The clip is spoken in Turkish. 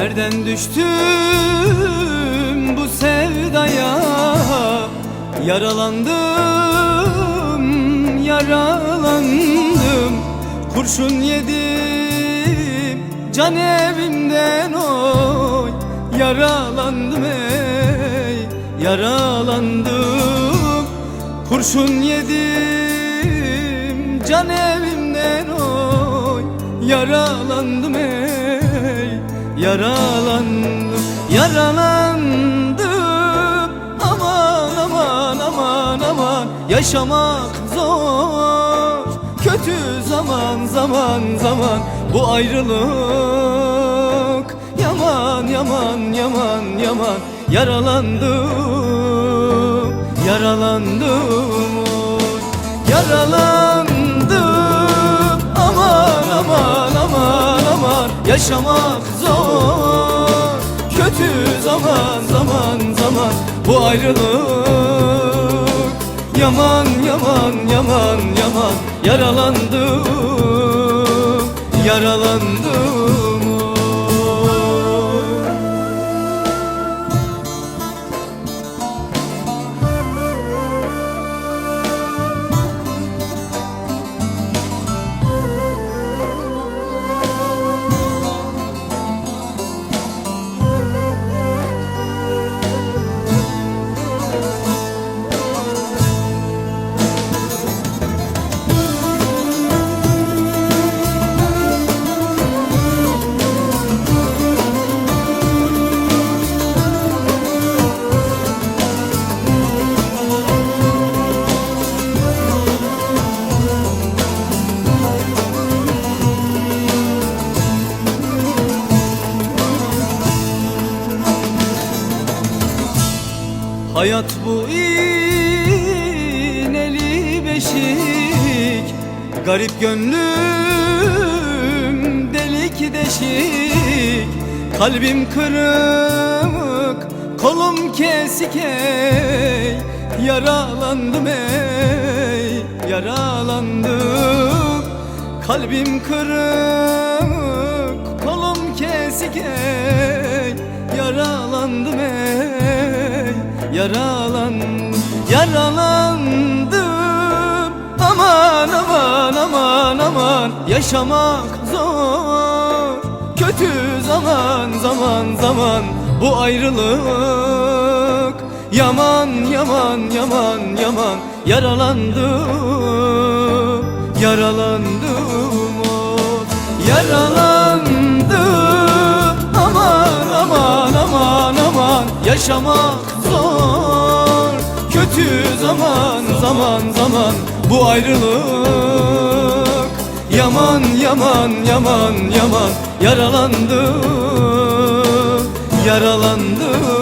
Nereden düştüm bu sevdaya? Yaralandım, yaralandım. Kurşun yedim can evimden oy. Yaralandım ey, yaralandım. Kurşun yedim can evimden oy. Yaralandım ey, yaralandım Yaralandım. Aman aman aman aman. Yaşamak zor. Kötü zaman zaman zaman. Bu ayrılık. Yaman yaman yaman yaman. Yaralandım Yaralandım. Yaralandım Yaşamak zor. Kötü zaman zaman zaman Bu ayrılık. Yaman yaman yaman yaman Yaralandım Yaralandım Hayat bu iğneli beşik. Garip gönlüm delik deşik. Kalbim kırık, kolum kesik ey. Yaralandım ey, yaralandım. Kalbim kırık, kolum kesik ey. Yaralandım ey, yaralandım Yaralandım aman aman aman aman Yaşamak zor. Kötü zaman zaman zaman Bu ayrılık. Yaman yaman yaman yaman Yaralandım Yaralandım oy. Yaralandım Aman aman aman aman Yaşamak Kötü zaman zaman zaman Bu ayrılık. Yaman yaman yaman yaman Yaralandım Yaralandım